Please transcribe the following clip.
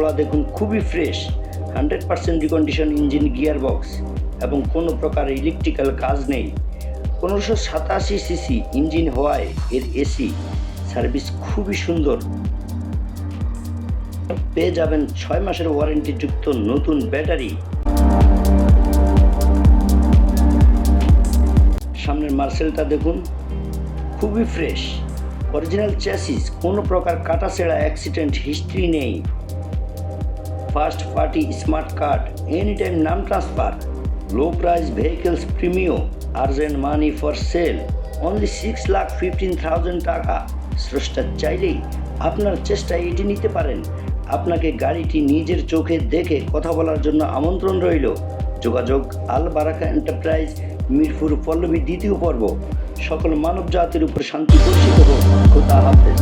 গোড়া দেখুন খুবই fresh hundred percent recondition engine gear box এবং কোনো প্রকার ইলেকট্রিক্যাল কাজ নেই। পনেরোশো সাতাশি সিসি ইঞ্জিন হওয়ায় এর এসি সার্ভিস খুবই সুন্দর। পেয়ে যাবেন ছয় মাসের ওয়ারেন্টিযুক্ত নতুন ব্যাটারি। সামনের মার্সেলটা দেখুন, খুবই ফ্রেশ অরিজিনাল চ্যাসিস কোনো প্রকার কাটাছেড়া অ্যাক্সিডেন্ট হিস্ট্রি নেই। First party smart card any time নাম transfer, low price vehicles Premio urgent money for sale, only six lakh fifteen thousand টাকা। স্রষ্টা চাইলেই আপনার চেষ্টায় এটি নিতে পারেন। আপনাকে গাড়িটি নিজের চোখে দেখে কথা বলার জন্য আমন্ত্রণ রইল। যোগাযোগ আল বারাকা এন্টারপ্রাইজ, মিরপুর পল্লবী দ্বিতীয় পর্ব। সকল মানব জাতির উপর শান্তি বর্ষিত হোক। খোদা হাফেজ।